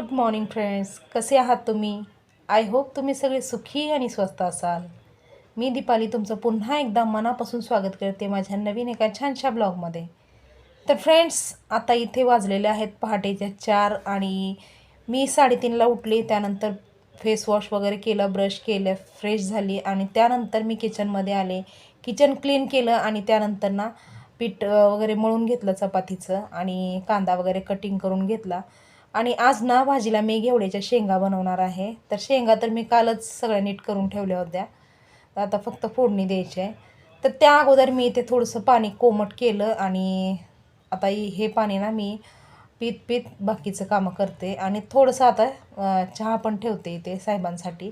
Good morning friends कसे आहात तुम्ही? आय होप तुम्ही सगळे सुखी आणि स्वस्त असाल. मी दीपाली तुमचं पुन्हा एकदा मनापासून स्वागत करते माझ्या नवीन एका छानशा ब्लॉगमध्ये. तर फ्रेंड्स आता इथे वाजलेले आहेत पहाटेच्या चार आणि मी साडेतीनला उठले त्यानंतर फेस वॉश वगैरे केलं ब्रश केलं फ्रेश झाली आणि त्यानंतर मी किचनमध्ये आले. किचन क्लीन केलं आणि त्यानंतर ना पीठ वगैरे मळून घेतलं चपातीचं आणि कांदा वगैरे कटिंग करून घेतला. आणि आज ना भाजीला मी घेवड्याच्या शेंगा बनवणार आहे. तर शेंगा तर मी कालच सगळ्या नीट करून ठेवल्या होत्या. तर आता फक्त फोडणी द्यायची आहे. तर त्या अगोदर मी इथे थोडंसं पाणी कोमट केलं आणि आता हे पाणी ना मी पीत पीत बाकीचं कामं करते. आणि थोडंसं आता चहा पण ठेवते इथे साहेबांसाठी.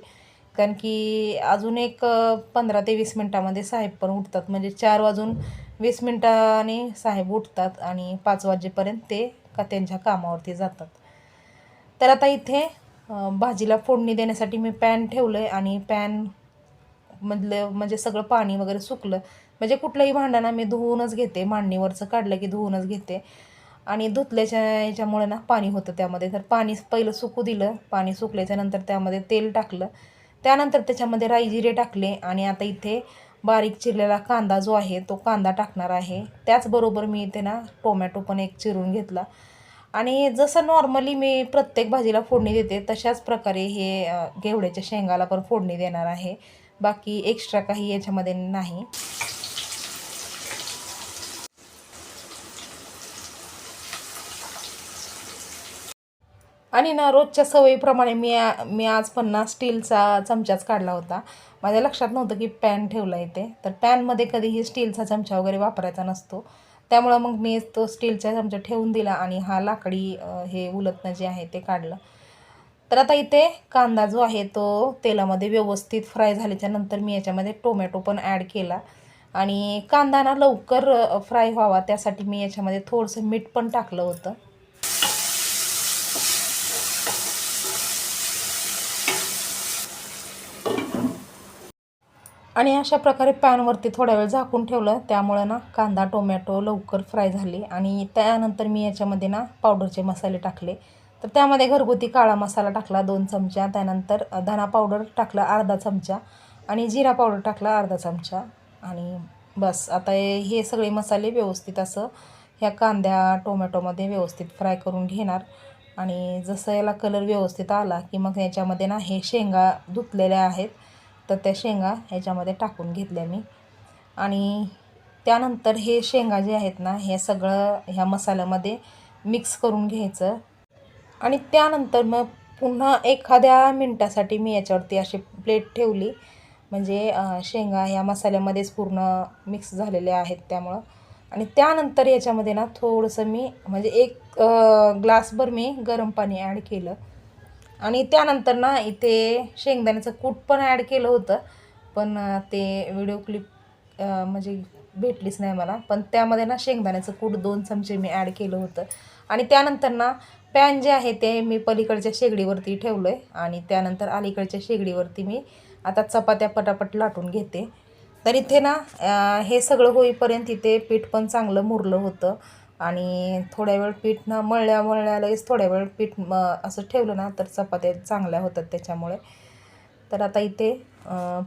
कारण की अजून एक पंधरा ते वीस मिनटामध्ये साहेब पण उठतात. म्हणजे चार वाजून वीस मिनटाने साहेब उठतात आणि पाच वाजेपर्यंत ते का त्यांच्या कामावरती जातात. तर आता इथे भाजीला फोडणी देण्यासाठी मी पॅन ठेवलं आहे आणि पॅन मधलं म्हणजे सगळं पाणी वगैरे सुकलं. म्हणजे कुठलंही भांडं ना मी धुवूनच घेते. मांडणीवरचं काढलं की धुवूनच घेते. आणि धुतल्याच्या याच्यामुळे ना पाणी होतं त्यामध्ये. तर पाणी पहिलं सुकू दिलं. पाणी सुकल्याच्या नंतर त्यामध्ये तेल टाकलं. त्यानंतर त्याच्यामध्ये राई जिरे टाकले. आणि आता इथे बारीक चिरलेला कांदा जो आहे तो कांदा टाकणार आहे. त्याचबरोबर मी इथे ना टोमॅटो पण एक चिरून घेतला. आणि जसं नॉर्मली मी प्रत्येक भाजीला फोडणी देते तशाच प्रकारे हे गेवड्याच्या घेवड्याच्या शेंगाला पण फोडणी देणार आहे. बाकी एक्स्ट्रा काही याच्यामध्ये नाही. आणि ना रोजच्या सवयीप्रमाणे मी मी आज पन्नास स्टीलचा चमचाच काढला होता. माझ्या लक्षात नव्हतं की पॅन ठेवला इथे तर पॅनमध्ये कधीही स्टीलचा चमचा वगैरे वापरायचा नसतो. त्यामुळं मग मी तो स्टीलचा चमचा ठेवून दिला आणि हा लाकडी हे उलटणं जे आहे ते काढलं. तर आता इथे कांदा जो आहे तो तेलामध्ये व्यवस्थित फ्राय झाल्याच्यानंतर मी याच्यामध्ये टोमॅटो पण ॲड केला. आणि कांदा ना लवकर फ्राय व्हावा त्यासाठी मी याच्यामध्ये थोडंसं मीठ पण टाकलं होतं. आणि अशा प्रकारे पॅनवरती थोड्या वेळ झाकून ठेवलं. त्यामुळं ना कांदा टोमॅटो लवकर फ्राय झाले आणि त्यानंतर मी याच्यामध्ये ना पावडरचे मसाले टाकले. तर त्यामध्ये घरगुती काळा मसाला टाकला दोन चमचा त्यानंतर धना पावडर टाकला अर्धा चमचा आणि जिरा पावडर टाकला अर्धा चमचा. आणि बस आता हे सगळे मसाले व्यवस्थित असं ह्या कांद्या टोमॅटोमध्ये व्यवस्थित फ्राय करून घेणार. आणि जसं याला कलर व्यवस्थित आला की मग याच्यामध्ये ना हे शेंगा धुतलेल्या आहेत. तर त्या शेंगा ह्याच्यामध्ये टाकून घेतल्या मी. आणि त्यानंतर हे शेंगा जे आहेत ना हे सगळं ह्या मसाल्यामध्ये मिक्स करून घ्यायचं. आणि त्यानंतर मग पुन्हा एखाद्या मिनटासाठी मी याच्यावरती अशी प्लेट ठेवली. म्हणजे शेंगा ह्या मसाल्यामध्येच पूर्ण मिक्स झालेल्या आहेत त्यामुळं. आणि त्यानंतर याच्यामध्ये ना थोडंसं मी म्हणजे एक ग्लासभर मी गरम पाणी ॲड केलं. आणि त्यानंतर ना इथे शेंगदाण्याचं कूट पण ॲड केलं होतं. पण ते व्हिडिओ क्लिप म्हणजे भेटलीच नाही मला. पण त्यामध्ये ना शेंगदाण्याचं कूट दोन चमचे मी ॲड केलं होतं. आणि त्यानंतर ना पॅन जे आहे ते मी पलीकडच्या शेगडीवरती ठेवलं आहे आणि त्यानंतर अलीकडच्या शेगडीवरती मी आता चपात्या पटापट लाटून घेते. तर इथे ना हे सगळं होईपर्यंत इथे पीठ पण चांगलं मुरलं होतं. आणि थोड्या वेळ पीठ ना मळल्या मळल्या लगेच थोड्या वेळ पीठ म असं ठेवलं ना तर चपात्या चांगल्या होतात त्याच्यामुळे. तर आता इथे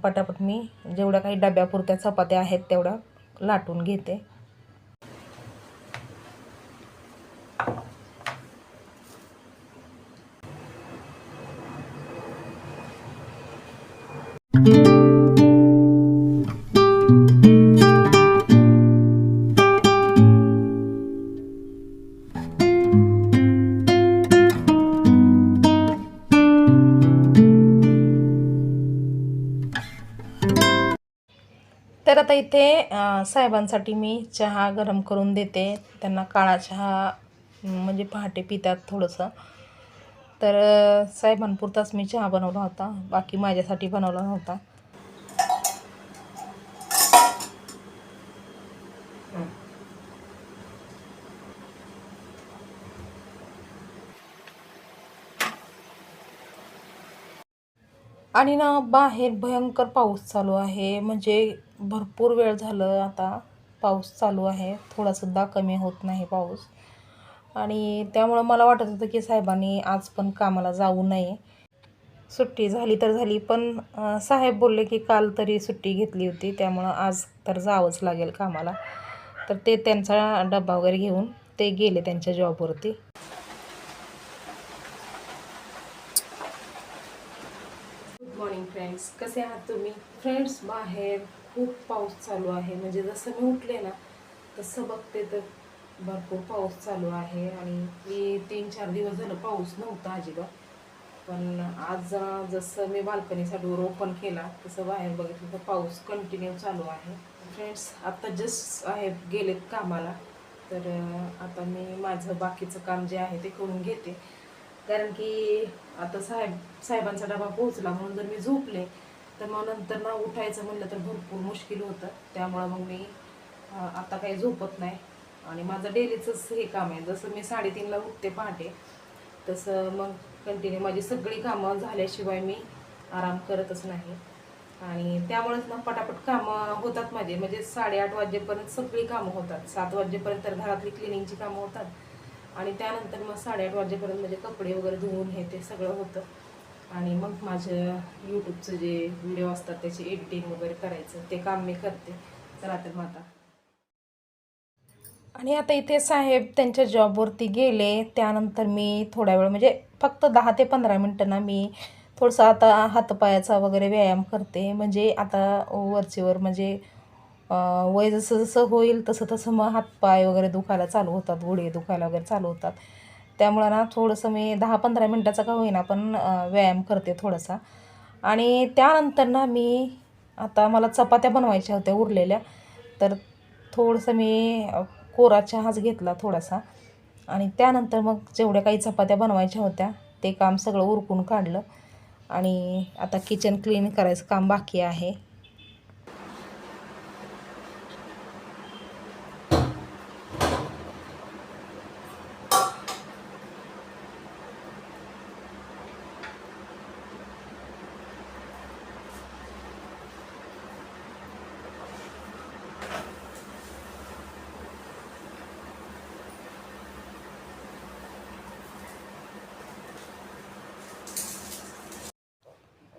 पटापट मी जेवढ्या काही डब्यापुरत्या चपात्या आहेत तेवढ्या लाटून घेते. आता इथे साहेबांसाठी मी चहा गरम करून देते. त्यांना काळा चहा म्हणजे पहाटे पितात थोडंसं. तर साहेबांपुरताच मी चहा बनवला होता. बाकी माझ्यासाठी बनवला नव्हता. आणि ना बाहेर भयंकर पाऊस चालू आहे. म्हणजे भरपूर वेळ झालं आता पाऊस चालू आहे. थोडासुद्धा कमी होत नाही पाऊस. आणि त्यामुळं मला वाटत होतं की साहेबांनी आज पण कामाला जाऊ नये. सुट्टी झाली तर झाली पण साहेब बोलले की काल तरी सुट्टी घेतली होती. त्यामुळं आज तर जावंच लागेल कामाला. तर ते त्यांचा डबा वगैरे घेऊन ते गेले त्यांच्या जॉबवरती गुड मॉर्निंग फ्रेंड्स कसे आहात तुम्ही? फ्रेंड्स बाहेर खूप पाऊस चालू आहे. म्हणजे जसं मी उठले ना तसं बघते तर भरपूर पाऊस चालू आहे. आणि मी तीन चार दिवस झालं पाऊस नव्हता अजिबात. पण आज जसं मी बाल्कनीचा डोर ओपन केला तसं बाहेर बघितलं तर पाऊस कंटिन्यू चालू आहे. फ्रेंड्स आत्ता जस्ट आहे गेलेत कामाला. तर आता मी माझं बाकीचं काम जे आहे ते करून घेते. कारण की आता साहेब साहेबांचा डबा पोहोचला म्हणून जर मी झोपले तर मग नंतर ना उठायचं म्हणलं तर भरपूर मुश्किल होतं. त्यामुळं मग मी आता काही झोपत नाही. आणि माझं डेलीचंच हे काम आहे. जसं मी साडेतीनला उठते पहाटे तसं मग कंटिन्यू माझी सगळी कामं झाल्याशिवाय मी आराम करतच नाही. आणि त्यामुळेच मग पटापट कामं होतात माझे. म्हणजे साडेआठ वाजेपर्यंत सगळी कामं होतात. सात वाजेपर्यंत तर घरातली क्लिनिंगची कामं होतात. आणि त्यानंतर मग साडेआठ वाजेपर्यंत म्हणजे कपडे वगैरे धुवून हे ते सगळं होतं. आणि मग माझं यूट्यूबचं जे व्हिडिओ असतात त्याची एडिटिंग वगैरे करायचं ते काम मी करते. चला तर मग आता. आणि आता इथे साहेब त्यांच्या जॉबवरती गेले. त्यानंतर मी थोड्या वेळ म्हणजे फक्त दहा ते पंधरा मिनटं ना मी थोडंसं आता हातपायाचा वगैरे व्यायाम करते. म्हणजे आता वरचेवर म्हणजे वय जसं जसं होईल तसं तसं मग हातपाय वगैरे दुखायला चालू होतात गुडघे दुखायला वगैरे चालू होतात. त्यामुळं ना थोडंसं मी दहा पंधरा मिनटाचा का होईना पण व्यायाम करते थोडासा. आणि त्यानंतर ना मी आता मला चपात्या बनवायच्या होत्या उरलेल्या तर थोडंसं मी कोरा चहाच घेतला थोडासा. आणि त्यानंतर मग जेवढ्या काही चपात्या बनवायच्या होत्या ते काम सगळं उरकून काढलं. आणि आता किचन क्लीन करायचं काम बाकी आहे.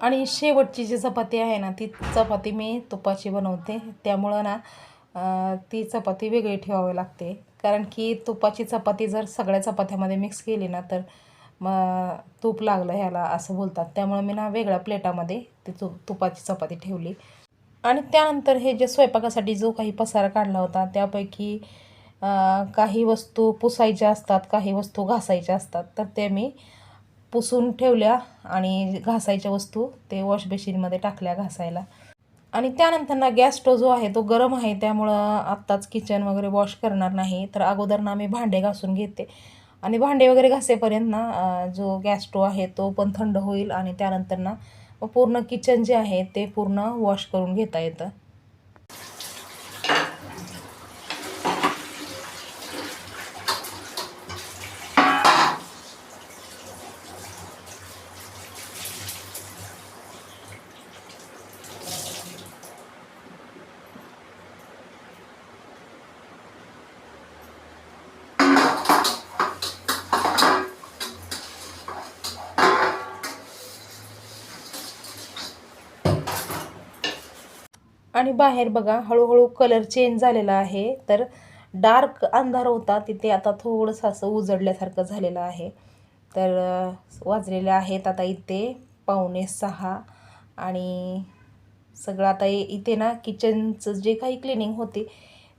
आणि शेवटची जी चपाती आहे ना ती चपाती मी तुपाची बनवते. त्यामुळं ना ती चपाती वेगळी ठेवावी लागते. कारण की तुपाची चपाती जर सगळ्या चपात्यामध्ये मिक्स केली ना तर मग तूप लागलं ह्याला असं बोलतात. त्यामुळं मी ना वेगळ्या प्लेटामध्ये ती तू तुपाची चपाती ठेवली. आणि त्यानंतर हे जे स्वयंपाकासाठी जो काही पसारा काढला होता त्यापैकी काही वस्तू पुसायच्या असतात काही वस्तू घासायच्या असतात तर ते मी पुसून ठेवल्या आणि घासायच्या वस्तू ते वॉश बेसिनमध्ये टाकल्या घासायला. आणि त्यानंतर ना गॅस स्टोव जो आहे तो गरम आहे त्यामुळं आत्ताच किचन वगैरे वॉश करणार नाही. तर अगोदर ना मी भांडे घासून घेते. आणि भांडे वगैरे घासेपर्यंत ना जो गॅस स्टोव आहे तो पण थंड होईल आणि त्यानंतर ना पूर्ण किचन जे आहे ते पूर्ण वॉश करून घेता येतं. आणि बाहेर बघा हळूहळू कलर चेंज झालेला आहे. तर डार्क अंधार होता तिथे आता थोडंसं असं उजडल्यासारखं झालेलं आहे. तर वाजलेले आहेत आता इथे पावणे सहा आणि सगळं आता इथे ना किचनचं जे काही क्लिनिंग होते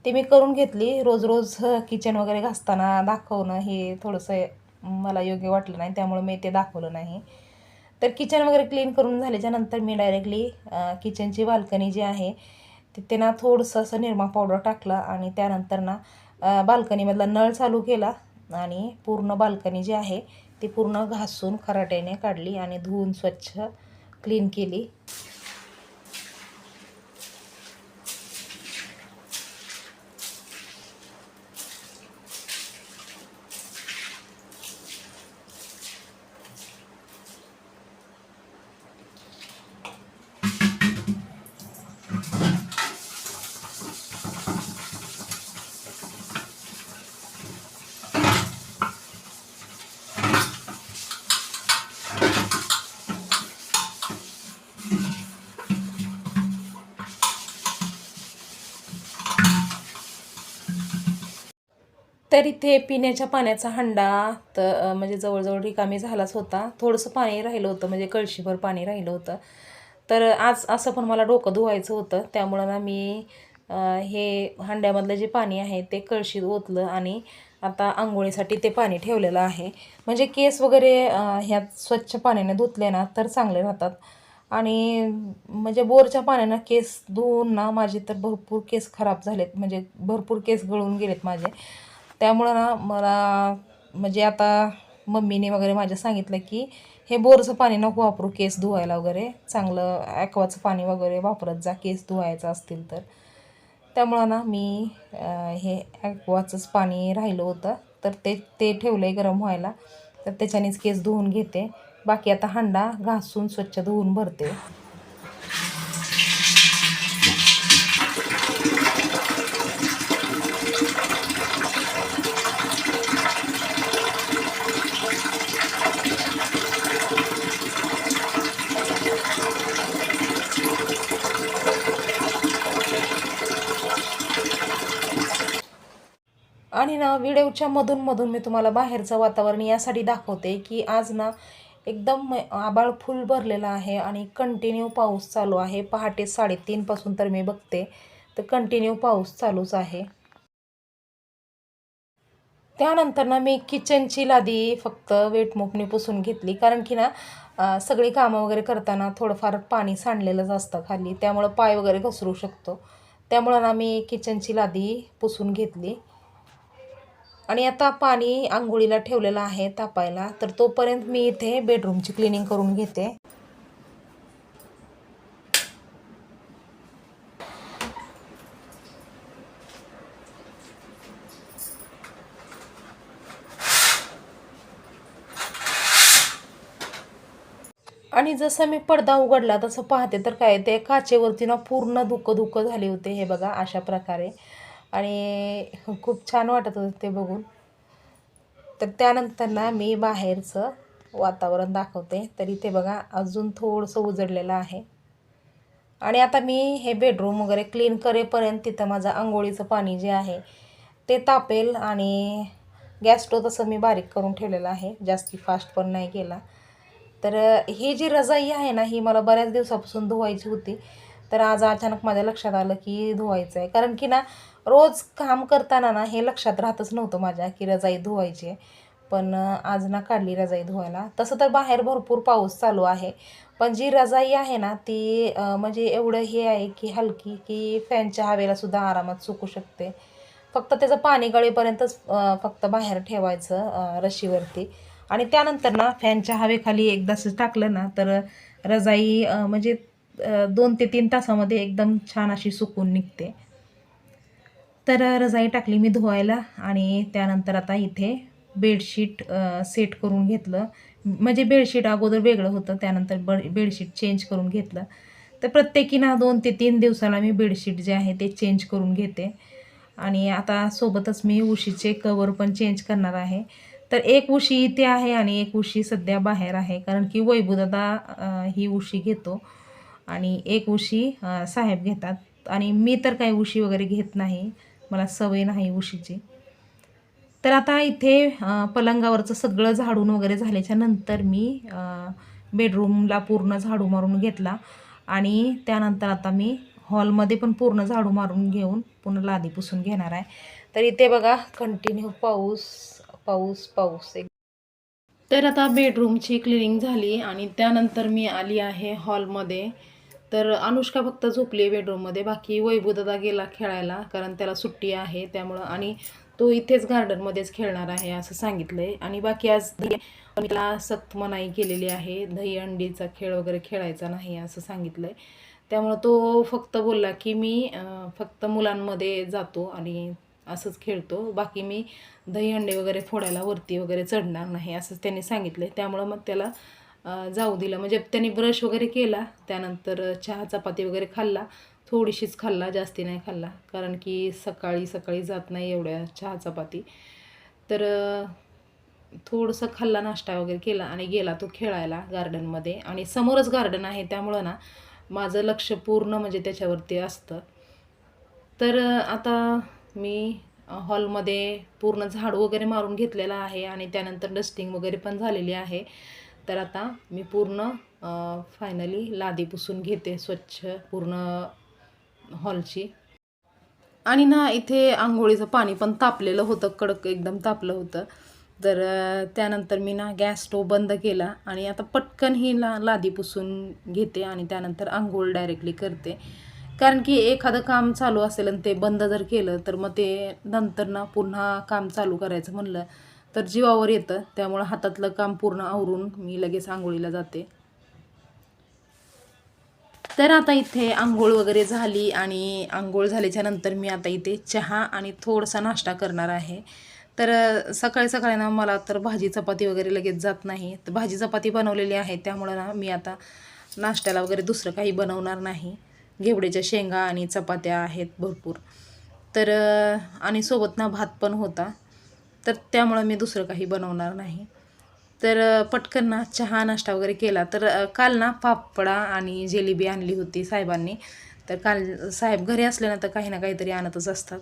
ते मी करून घेतली. रोज रोज किचन वगैरे घासताना दाखवणं हे थोडंसं मला योग्य वाटलं नाही त्यामुळे मी ते दाखवलं नाही. तर किचन वगैरे क्लीन करून झाल्याच्यानंतर मी डायरेक्टली किचनची बाल्कनी जी आहे तिथे ना थोडंसं असं निरमा पावडर टाकला आणि त्यानंतर ना बाल्कनीमधला नळ चालू केला आणि पूर्ण बाल्कनी जी आहे ती पूर्ण घासून खराट्याने काढली आणि धुवून स्वच्छ क्लीन केली. तर इथे पिण्याच्या पाण्याचा हंडा तर म्हणजे जवळजवळ रिकामी झालाच होता. थोडंसं पाणी राहिलं होतं म्हणजे कळशीभर पाणी राहिलं होतं. तर आज असं पण मला डोकं धुवायचं होतं. त्यामुळं ना मी हे हंड्यामधलं जे पाणी आहे ते कळशीत ओतलं आणि आता आंघोळीसाठी ते पाणी ठेवलेलं आहे. म्हणजे केस वगैरे ह्यात स्वच्छ पाण्याने धुतले ना तर चांगले राहतात. आणि म्हणजे बोरच्या पाण्यानं केस धुवून ना माझे तर भरपूर केस खराब झालेत. म्हणजे भरपूर केस गळून गेलेत माझे. त्यामुळं ना मला म्हणजे आता मम्मीने वगैरे माझ्या सांगितलं की हे बोरचं पाणी नको वापरू केस धुवायला वगैरे. चांगलं ॲक्वाचं पाणी वगैरे वापरत जा केस धुवायचं असतील तर. त्यामुळं ना मी हे ॲक्वाचंच पाणी राहिलं होतं. तर ते ते ठेवलं आहे गरम व्हायला. तर त्याच्यानेच केस धुवून घेते. बाकी आता हांडा घासून स्वच्छ धुवून भरते. आणि ना व्हिडिओच्या मधून मधून मी तुम्हाला बाहेरचं वातावरण यासाठी दाखवते की आज ना एकदम आबाळ फुल भरलेलं आहे आणि कंटिन्यू पाऊस चालू आहे. पहाटे साडेतीनपासून तर मी बघते तर कंटिन्यू पाऊस चालूच आहे. त्यानंतर ना मी किचनची लादी फक्त वेटमुकणी पुसून घेतली. कारण की ना सगळी कामं वगैरे करताना थोडंफार पाणी सांडलेलंच असतं खाली. त्यामुळं पाय वगैरे घसरू शकतो. त्यामुळं ना मी किचनची लादी पुसून घेतली. आणि आता पाणी आंघोळीला ठेवलेलं आहे तापायला. तर तोपर्यंत मी इथे बेडरूमची क्लिनिंग करून घेते. आणि जसं मी पडदा उघडला तसं पाहते तर काय ते काचेवरती ना पूर्ण धुकं धुकं झाले होते हे बघा अशा प्रकारे. आणि खूप छान वाटत होतं ते बघून. तर त्यानंतर ना मी बाहेरचं वातावरण दाखवते. तर इथे बघा अजून थोडंसं उजडलेलं आहे. आणि आता मी हे बेडरूम वगैरे क्लीन करेपर्यंत तिथं माझं आंघोळीचं पाणी जे आहे ते तापेल आणि गॅस तसं मी बारीक करून ठेवलेलं आहे. जास्ती फास्ट पण नाही केला. तर ही जी रजाई आहे ना ही मला बऱ्याच दिवसापासून धुवायची होती. तर आज अचानक माझ्या लक्षात आलं की धुवायचं आहे कारण की ना रोज काम करताना ना हे लक्षात राहतच नव्हतं माझ्या की रजाई धुवायची आहे. पण आज ना काढली रजाई धुवायला. तसं तर बाहेर भरपूर पाऊस चालू आहे. पण जी रजाई आहे ना ती म्हणजे एवढं हे आहे की हलकी की फॅनच्या हवेला सुद्धा आरामात सुकू शकते. फक्त त्याचं पाणी गळेपर्यंतच फक्त बाहेर ठेवायचं रशीवरती. आणि त्यानंतर ना फॅनच्या हवेखाली एकदाच टाकलं ना तर रजाई म्हणजे दोन ते तीन तासामध्ये एकदम छान अशी सुकून निघते. तर रजाई टाकली मी धुवायला आणि त्यानंतर आता इथे बेडशीट सेट करून घेतलं. म्हणजे बेडशीट अगोदर वेगळं होतं त्यानंतर ब बेडशीट चेंज करून घेतलं. तर प्रत्येकी ना दोन ते तीन दिवसाला मी बेडशीट जे आहे ते चेंज करून घेते. आणि आता सोबतच मी उशीचे कवर पण चेंज करणार आहे. तर एक उशी इथे आहे आणि एक उशी सध्या बाहेर आहे कारण की वैभूदादा ही उशी घेतो. आणि एक उशी साहेब घेतात. आणि मी तर काही उशी वगैरे घेत नाही. मला सवय नाही उशीची. तर आता इथे पलंगावरचं सगळं झाडून वगैरे झाल्याच्यानंतर मी बेडरूमला पूर्ण झाडू मारून घेतला. आणि त्यानंतर आता मी हॉलमध्ये पण पूर्ण झाडू मारून घेऊन पूर्ण लादी पुसून घेणार आहे. तर इथे बघा कंटिन्यू पाऊस पाऊस पाऊस. एक तर आता बेडरूमची क्लिनिंग झाली आणि त्यानंतर मी आली आहे हॉलमध्ये. तर अनुष्का फक्त झोपली आहे बेडरूममध्ये बाकी वैभवदादा गेला खेळायला कारण त्याला सुट्टी आहे त्यामुळं आणि तो इथेच गार्डनमध्येच खेळणार आहे असं सांगितलं आहे आणि बाकी आज त्याला सक्त मनाई केलेली आहे. दही अंडीचा खेळ वगैरे खेळायचा नाही असं सांगितलं आहे त्यामुळं तो फक्त बोलला की मी फक्त मुलांमध्ये जातो आणि असंच खेळतो. बाकी मी दही अंडे वगैरे फोडायला वरती वगैरे चढणार नाही असंच त्यांनी सांगितलं त्यामुळं मग त्याला जाऊ दिलं. म्हणजे त्यांनी ब्रश वगैरे केला त्यानंतर चहा चपाती वगैरे खाल्ला. थोडीशीच खाल्ला जास्ती नाही खाल्ला. कारण की सकाळी सकाळी जात नाही एवढ्या चहा चपाती. तर थोडंसं खाल्ला नाश्ता वगैरे केला आणि गेला तो खेळायला गार्डनमध्ये आणि समोरच गार्डन आहे त्यामुळं ना माझं लक्ष पूर्ण म्हणजे त्याच्यावरती असतं. तर आता मी हॉलमध्ये पूर्ण झाड वगैरे मारून घेतलेला आहे आणि त्यानंतर डस्टिंग वगैरे पण झालेली आहे. तर आता मी पूर्ण फायनली लादी पुसून घेते स्वच्छ पूर्ण हॉलची. आणि ना इथे आंघोळीचं पाणी पण तापलेलं होतं कडक एकदम तापलं होतं. तर त्यानंतर मी ना गॅस स्टोव बंद केला आणि आता पटकन ही ला लादी पुसून घेते आणि त्यानंतर आंघोळ डायरेक्टली करते. कारण की एखादं काम चालू असेल आणि ते बंद जर केलं तर मग ते नंतर ना पुन्हा काम चालू करायचं म्हणलं तर जीवावर येतं. त्यामुळं हातातलं काम पूर्ण आवरून मी लगेच आंघोळीला जाते. तर आता इथे आंघोळ वगैरे झाली आणि आंघोळ झाल्याच्यानंतर मी आता इथे चहा आणि थोडासा नाश्ता करणार आहे. तर सकाळी सकाळी ना मला तर भाजी चपाती वगैरे लगेच जात नाही. तर भाजी चपाती बनवलेली आहे. त्यामुळं ना मी आता नाश्त्याला वगैरे दुसरं काही बनवणार नाही. घेवड्याच्या शेंगा आणि चपात्या आहेत भरपूर. तर आणि सोबत ना भात पण होता. तर त्यामुळं मी दुसरं काही बनवणार नाही. तर पटकन ना चहा नाश्ता वगैरे केला. तर काल ना पापडा आणि जिलेबी आणली होती साहेबांनी. तर काल साहेब घरी असले ना तर काही ना काहीतरी आणतच असतात.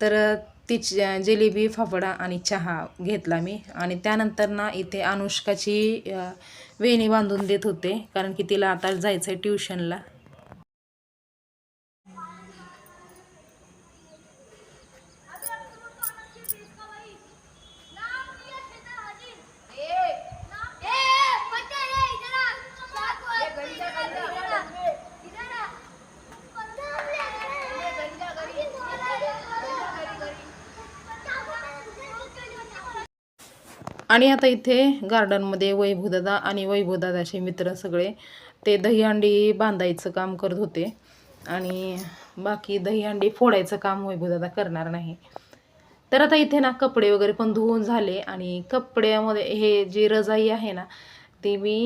तर ती जिलेबी फाफडा आणि चहा घेतला मी. आणि त्यानंतर ना इथे अनुष्काची वेणी बांधून देत होते. कारण की तिला आता जायचं आहे ट्युशनला. आणि आता इथे गार्डनमध्ये वैभूदादा आणि वैभूदादाचे मित्र सगळे ते दहीहंडी बांधायचं काम करत होते. आणि बाकी दहीहंडी फोडायचं काम वैभूदादा करणार नाही. तर आता इथे ना कपडे वगैरे पण धुवून झाले आणि कपड्यामध्ये हे जी रजाई आहे ना ती मी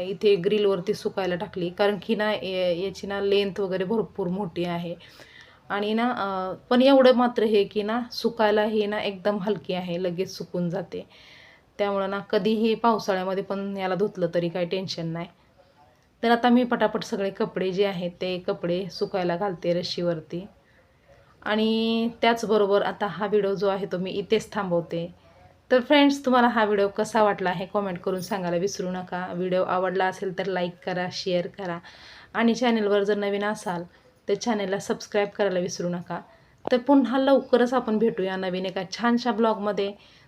इथे ग्रिलवरती सुकायला टाकली. कारण की ना याची ना लेंथ वगैरे भरपूर मोठी आहे. आणि ना पण एवढं मात्र हे की ना सुकायला ही ना एकदम हलकी आहे लगेच सुकून जाते. त्यामुळं ना कधीही पावसाळ्यामध्ये पण याला धुतलं तरी काही टेन्शन नाही. तर आता मी पटापट सगळे कपडे जे आहेत ते कपडे सुकायला घालते रशीवरती आणि त्याचबरोबर आता हा व्हिडिओ जो आहे तो मी इथेच थांबवते. तर फ्रेंड्स तुम्हाला हा व्हिडिओ कसा वाटला हे कॉमेंट करून सांगायला विसरू नका. व्हिडिओ आवडला असेल तर लाईक करा शेअर करा. आणि चॅनलवर जर नवीन असाल तर चॅनलला सबस्क्राईब करायला विसरू नका. तर पुन्हा लवकरच आपण भेटूया नवीन एका छानशा ब्लॉगमध्ये